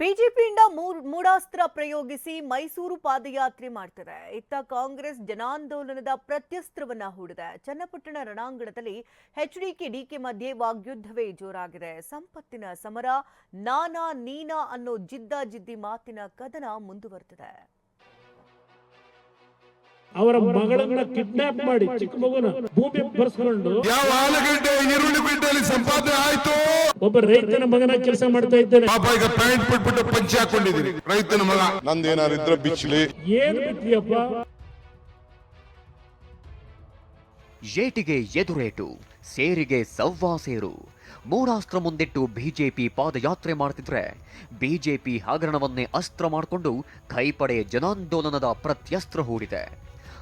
ಬಿಜೆಪಿಯಿಂದ ಮೂಡಾಸ್ತ್ರ ಪ್ರಯೋಗಿಸಿ ಮೈಸೂರು ಪಾದಯಾತ್ರೆ ಮಾಡ್ತಿದೆ. ಇತ್ತ ಕಾಂಗ್ರೆಸ್ ಜನಾಂದೋಲನದ ಪ್ರತ್ಯಸ್ತ್ರವನ್ನ ಹೂಡಿದೆ. ಚನ್ನಪಟ್ಟಣ ರಣಾಂಗಣದಲ್ಲಿ ಎಚ್ಡಿಕೆ ಡಿಕೆ ಮಧ್ಯೆ ವಾಗ್ಯುದ್ಧವೇ ಜೋರಾಗಿದೆ. ಸಂಪತ್ತಿನ ಸಮರ, ನಾನಾ ನೀನಾ ಅನ್ನೋ ಜಿದ್ದಾಜಿದ್ದಿ ಮಾತಿನ ಕದನ ಮುಂದುವರೆದಿದೆ ಅವರ ಮಗಳನ್ನ ಕಿಡ್ನಾಪ್ ಮಾಡಿ ಚಿಕ್ಕ ಮಗುನ ಭೂಮಿ ಬರ್ಸ್ಕೊಂಡು ಯಾವ ಆಲೂಗಡ್ಡೆ ಈರುಳ್ಳಿ ಬಿಟ್ಟಲ್ಲಿ ಸಂಪಾದನೆ ಆಯ್ತು? ಒಬ್ಬ ರೈತನ ಮಗನ ಕೆಲಸ ಮಾಡ್ತಾ ಇದ್ದೇನೆ. ಪಾಪ ಈಗ ಪ್ಯಾಂಟ್ ಬಿಟ್ಬಿಟ್ಟು ಪಂಚೆ ಹಾಕೊಂಡಿದ್ದೀನಿ ರೈತನ ಮಗ. ನಂದೇನಾರು ಇದ್ರೆ ಬಿಚ್ಚಲಿ. ಏನ್ ಬಿಟ್ಟಿಯಪ್ಪ ಏಟಿಗೆ ಎದುರೇಟು ಸೇರಿಗೆ ಸವ್ವಾ ಸೇರು. ಮೂಢಾಸ್ತ್ರ ಮುಂದಿಟ್ಟು ಬಿಜೆಪಿ ಪಾದಯಾತ್ರೆ ಮಾಡ್ತಿದ್ರೆ ಬಿಜೆಪಿ ಹಗರಣವನ್ನೇ ಅಸ್ತ್ರ ಮಾಡಿಕೊಂಡು ಕೈಪಡೆ ಜನಾಂದೋಲನದ ಪ್ರತ್ಯಸ್ತ್ರ ಹೂಡಿದೆ.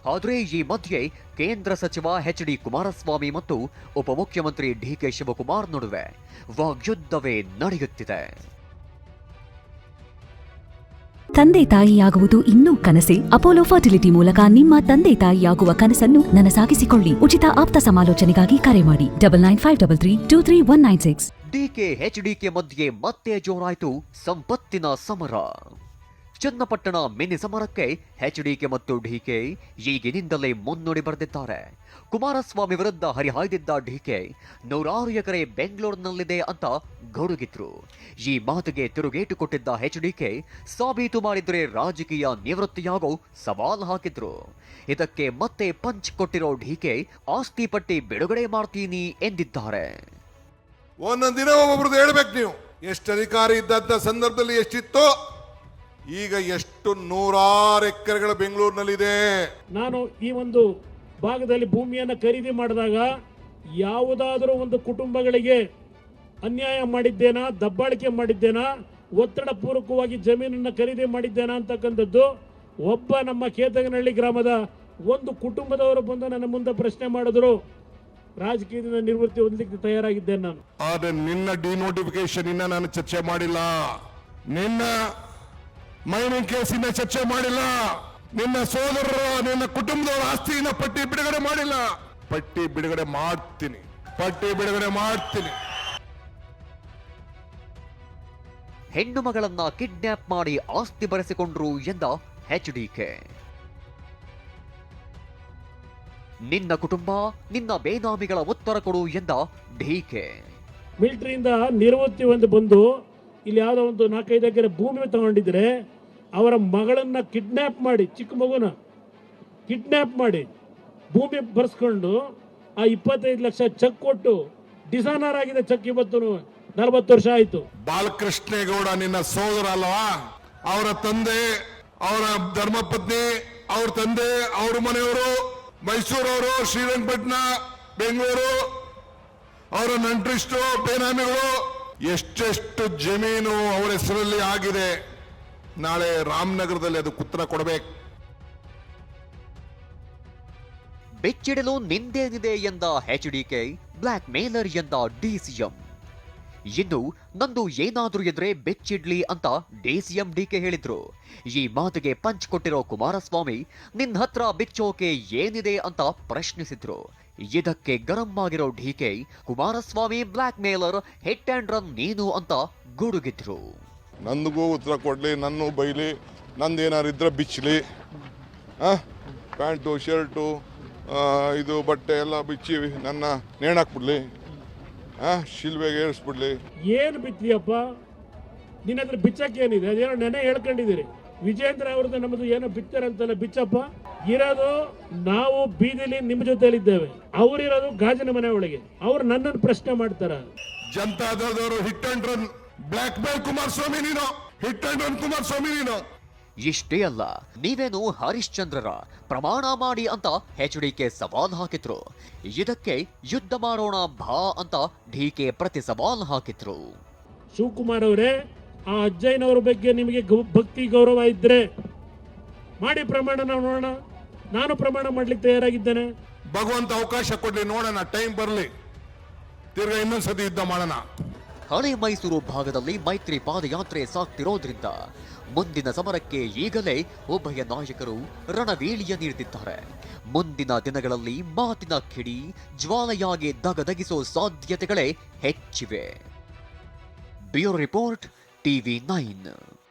ಆದರೆ ಈ ಮಧ್ಯೆ ಕೇಂದ್ರ ಸಚಿವ ಎಚ್ ಡಿ ಕುಮಾರಸ್ವಾಮಿ ಮತ್ತು ಉಪಮುಖ್ಯಮಂತ್ರಿ ಡಿಕೆ ಶಿವಕುಮಾರ್ ನಡುವೆ ವಾಗ್ಯುದ್ಧವೇ ನಡೆಯುತ್ತಿದೆ. ತಂದೆ ತಾಯಿಯಾಗುವುದು ಇನ್ನೂ ಕನಸೆ? ಅಪೋಲೋ ಫರ್ಟಿಲಿಟಿ ಮೂಲಕ ನಿಮ್ಮ ತಂದೆ ತಾಯಿಯಾಗುವ ಕನಸನ್ನು ನನಸಾಗಿಸಿಕೊಳ್ಳಿ. ಉಚಿತ ಆಪ್ತ ಸಮಾಲೋಚನೆಗಾಗಿ ಕರೆ ಮಾಡಿ. Double nine five double three two three one nine six. DK HDK ಮಧ್ಯೆ ಮತ್ತೆ ಜೋರಾಯಿತು. ಸಂಪತ್ತಿನ ಸಮರ. ಚನ್ನಪಟ್ಟಣ ಮಿನಿ ಸಮರಕ್ಕೆ ಎಚ್ಡಿಕೆ ಮತ್ತು ಡಿಕೆ ಈಗಿನಿಂದಲೇ ಮುನ್ನುಡಿ ಬರೆದಿದ್ದಾರೆ. ಕುಮಾರಸ್ವಾಮಿ ವಿರುದ್ಧ ಹರಿಹಾಯ್ದಿದ್ದ ಡಿಕೆ ನೂರಾರು ಎಕರೆ ಬೆಂಗಳೂರಿನಲ್ಲಿದೆ ಅಂತ ಗೌರುಗಿದ್ರು ಈ ಮಾತಿಗೆ ತಿರುಗೇಟು ಕೊಟ್ಟಿದ್ದ ಎಚ್ಡಿಕೆ ಸಾಬೀತು ಮಾಡಿದರೆ ರಾಜಕೀಯ ನಿವೃತ್ತಿಯಾಗೋ ಸವಾಲು ಹಾಕಿದ್ರು. ಇದಕ್ಕೆ ಮತ್ತೆ ಪಂಚ್ ಕೊಟ್ಟಿರೋ ಡಿಕೆ ಆಸ್ತಿ ಪಟ್ಟಿ ಬಿಡುಗಡೆ ಮಾಡ್ತೀನಿ ಎಂದಿದ್ದಾರೆ. ಒಂದೊಂದು ದಿನ ಒಬ್ಬೊಬ್ರದ್ದು ಹೇಳ್ಬೇಕು ನೀವು. ಎಷ್ಟು ಅಧಿಕಾರಿ ಇದ್ದಂಥ ಸಂದರ್ಭದಲ್ಲಿ ಎಷ್ಟಿತ್ತು ಈಗ ಎಷ್ಟು ನೂರಾರು ಎಕರೆಗಳು ಬೆಂಗಳೂರಿನಲ್ಲಿದೆ. ನಾನು ಈ ಒಂದು ಭಾಗದಲ್ಲಿ ಭೂಮಿಯನ್ನು ಖರೀದಿ ಮಾಡಿದಾಗ ಯಾವುದಾದರೂ ಒಂದು ಕುಟುಂಬಗಳಿಗೆ ಅನ್ಯಾಯ ಮಾಡಿದ್ದೇನಾ ದಬ್ಬಾಳಿಕೆ ಮಾಡಿದ್ದೇನಾ ಒತ್ತಡ ಪೂರ್ವಕವಾಗಿ ಜಮೀನನ್ನು ಖರೀದಿ ಮಾಡಿದ್ದೇನಾ ಅಂತಕ್ಕಂಥದ್ದು ಒಬ್ಬ ನಮ್ಮ ಕೇತಗನಹಳ್ಳಿ ಗ್ರಾಮದ ಒಂದು ಕುಟುಂಬದವರು ಬಂದು ನನ್ನ ಮುಂದೆ ಪ್ರಶ್ನೆ ಮಾಡಿದ್ರು. ರಾಜಕೀಯದಿಂದ ನಿವೃತ್ತಿ ಹೊಂದಲಿಕ್ಕೆ ತಯಾರಾಗಿದ್ದೇನೆ ನಾನು. ಆದ್ರೆ ನಿನ್ನ ಡಿನೋಟಿಫಿಕೇಶನ್ ಇನ್ನ ನಾನು ಚರ್ಚೆ ಮಾಡಿಲ್ಲ. ನಿನ್ನ ಮೈನಿಂಗ್ ಕೇಸಿನ ಚರ್ಚೆ ಮಾಡಿಲ್ಲ. ನಿನ್ನ ಸೋದರರ ನಿನ್ನ ಕುಟುಂಬದವರ ಆಸ್ತಿನ ಪಟ್ಟಿ ಬಿಡುಗಡೆ ಮಾಡಿಲ್ಲ. ಪಟ್ಟಿ ಬಿಡುಗಡೆ ಮಾಡ್ತೀನಿ. ಪಟ್ಟಿ ಬಿಡುಗಡೆ ಮಾಡ್ತೀನಿ. ಹೆಣ್ಣು ಮಗಳನ್ನ ಕಿಡ್ನಾಪ್ ಮಾಡಿ ಆಸ್ತಿ ಬರೆಸಿಕೊಂಡ್ರು ಎಂದ ಎಚ್ಡಿಕೆ ನಿನ್ನ ಕುಟುಂಬ ನಿನ್ನ ಬೇನಾಮಿಗಳ ಉತ್ತರ ಕೊಡು ಎಂದ ಡಿಕೆ ಮಿಲಿಟರಿಯಿಂದ ನಿವೃತ್ತಿ ಒಂದು ಬಂದು ಇಲ್ಲಿ ಯಾವುದೋ ಒಂದು ನಾಲ್ಕೈದು ಎಕರೆ ಭೂಮಿ ತಗೊಂಡಿದ್ರೆ ಅವರ ಮಗಳನ್ನ ಕಿಡ್ನ್ಯಾಪ್ ಮಾಡಿ, ಚಿಕ್ಕ ಮಗುನ ಕಿಡ್ನ್ಯಾಪ್ ಮಾಡಿ ಭೂಮಿ ಬರ್ಸ್ಕೊಂಡು ಆ ಇಪ್ಪತ್ತೈದು ಲಕ್ಷ ಚೆಕ್ ಕೊಟ್ಟು ಡಿಸೈನರ್ ಆಗಿದೆ ಚೆಕ್ ಇವತ್ತು ನಲವತ್ತು ವರ್ಷ ಆಯಿತು. ಬಾಲಕೃಷ್ಣೇಗೌಡ, ನಿನ್ನ ಸೋದರ ಅಲ್ವಾ? ಅವರ ತಂದೆ, ಅವರ ಧರ್ಮಪತ್ನಿ, ಅವ್ರ ತಂದೆ, ಅವ್ರ ಮನೆಯವರು, ಮೈಸೂರವರು, ಶ್ರೀರಂಗಪಟ್ಟಣ, ಬೆಂಗಳೂರು, ಅವರ ನಂಟ್ರಿಷ್ಟು ಬೇನಾಮಿಗಳು ಎಷ್ಟೆಷ್ಟು ಜಮೀನು ಅವರ ಹೆಸರಲ್ಲಿ ಆಗಿದೆ? ನಾಳೆ ರಾಮನಗರದಲ್ಲಿ ಅದು ಉತ್ತರ ಕೊಡಬೇಕು. ಬೆಚ್ಚಿಡಲು ನಿಂದೇನಿದೆ ಎಂದ ಎಚ್ಡಿಕೆ ಬ್ಲಾಕ್ ಮೇಲರ್ ಎಂದ ಡಿಸಿಎಂ ಇನ್ನು ನಂದು ಏನಾದ್ರೂ ಎದ್ರೆ ಬೆಚ್ಚಿಡ್ಲಿ ಅಂತ ಡಿಸಿಎಂ ಡಿಕೆ ಹೇಳಿದ್ರು. ಈ ಮಾತಿಗೆ ಪಂಚ್ ಕೊಟ್ಟಿರೋ ಕುಮಾರಸ್ವಾಮಿ ನಿನ್ನ ಹತ್ರ ಬಿಚ್ಚೋಕೆ ಏನಿದೆ ಅಂತ ಪ್ರಶ್ನಿಸಿದ್ರು. ಇದಕ್ಕೆ ಗರಂ ಆಗಿರೋ DK Kumaraswamy blackmailer hit and run ನೀನು ಅಂತ ಗುಡುಗಿದ್ರು. ನಂದಿಗೂ ಉತ್ತರ ಕೊಡ್ಲಿ, ನನ್ನ ಬೈಲಿ, ನಂದೇನಾರು ಇದ್ರೆ ಬಿಚ್ಚಲಿ. ಪ್ಯಾಂಟು, ಶರ್ಟು ಇದು ಬಟ್ಟೆ ಎಲ್ಲ ಬಿಚ್ಚಿ ನನ್ನ ನೇಣಾಕ್ಬಿಡ್ಲಿ ಶಿಲ್ವೆಗೆ ಏರಿಸ್ಬಿಡ್ಲಿ. ಏನು ಬಿತ್ತಿಯಪ್ಪ ನಿನ್ನ ಹತ್ರ ಬಿಚ್ಚಕ್ಕೆ ಏನಿದೆ? ಅದೇನೋ ನೆನೆ ಹೇಳ್ಕೊಂಡಿದ್ದೀರಿ. ವಿಜೇಂದ್ರ ಅವ್ರದ್ದು ನಮ್ಮದು ಏನೋ ಬಿತ್ತಾರಂತಲ್ಲ ಬಿಚ್ಚಪ್ಪ? ಇರೋದು ನಾವು ಬೀದಿಲಿ ನಿಮ್ಮ ಜೊತೆಲಿದ್ದೇವೆ ಅವರಿರೋದು ಗಾಜಿನ ಮನೆ ಒಳಗೆ. ಅವ್ರು ನನ್ನನ್ನು ಪ್ರಶ್ನೆ ಮಾಡ್ತಾರ. ಜನತಾದಳದವರು hit and run. Blackmail Kumaraswamy ನೀನು. ಹಿಟ್ ಅಂಡ್ ರನ್ ಕುಮಾರಸ್ವಾಮಿ ನೀನು. ಇಷ್ಟೇ ಅಲ್ಲ ನೀವೇನು ಹರಿಶ್ಚಂದ್ರರ? ಪ್ರಮಾಣ ಮಾಡಿ ಅಂತ ಎಚ್ಡಿಕೆ ಸವಾಲ್ ಹಾಕಿದ್ರು. ಇದಕ್ಕೆ ಯುದ್ಧ ಮಾಡೋಣ ಭಾ ಅಂತ ಡಿಕೆ ಪ್ರತಿ ಸವಾಲ್ ಹಾಕಿದ್ರು. ಶಿವಕುಮಾರ್ ಅವರೇ ಆ ಅಜ್ಜಯ್ಯನವ್ರ ಬಗ್ಗೆ ನಿಮಗೆ ಭಕ್ತಿ ಗೌರವ ಇದ್ರೆ ಮಾಡಿ ಪ್ರಮಾಣ ನಾವು ನೋಡೋಣ. ನಾನು ಪ್ರಮಾಣ ಮಾಡ್ಲಿಕ್ಕೆ ತಯಾರಾಗಿದ್ದೇನೆ. ಭಗವಂತ ಅವಕಾಶ ಕೊಡ್ಲಿ ನೋಡೋಣ ಟೈಮ್ ಬರಲಿ. ತಿರ್ಗಾ ಇನ್ನೊಂದ್ಸತಿ ಯುದ್ಧ ಮಾಡೋಣ. ಹಳೆ ಮೈಸೂರು ಭಾಗದಲ್ಲಿ ಮೈತ್ರಿ ಪಾದಯಾತ್ರೆ ಸಾಕ್ತಿರೋದ್ರಿಂದ ಮುಂದಿನ ಸಮರಕ್ಕೆ ಈಗಲೇ ಉಭಯ ನಾಯಕರು ರಣವೇಳಿಯ ನೀಡುತ್ತಿದ್ದಾರೆ ಮುಂದಿನ ದಿನಗಳಲ್ಲಿ ಮಾತಿನ ಕಿಡಿ, ಜ್ವಾಲೆಯಾಗಿ ದಗದಗಿಸೋ ಸಾಧ್ಯತೆಗಳೇ ಹೆಚ್ಚಿವೆ. Bureau report, TV nine.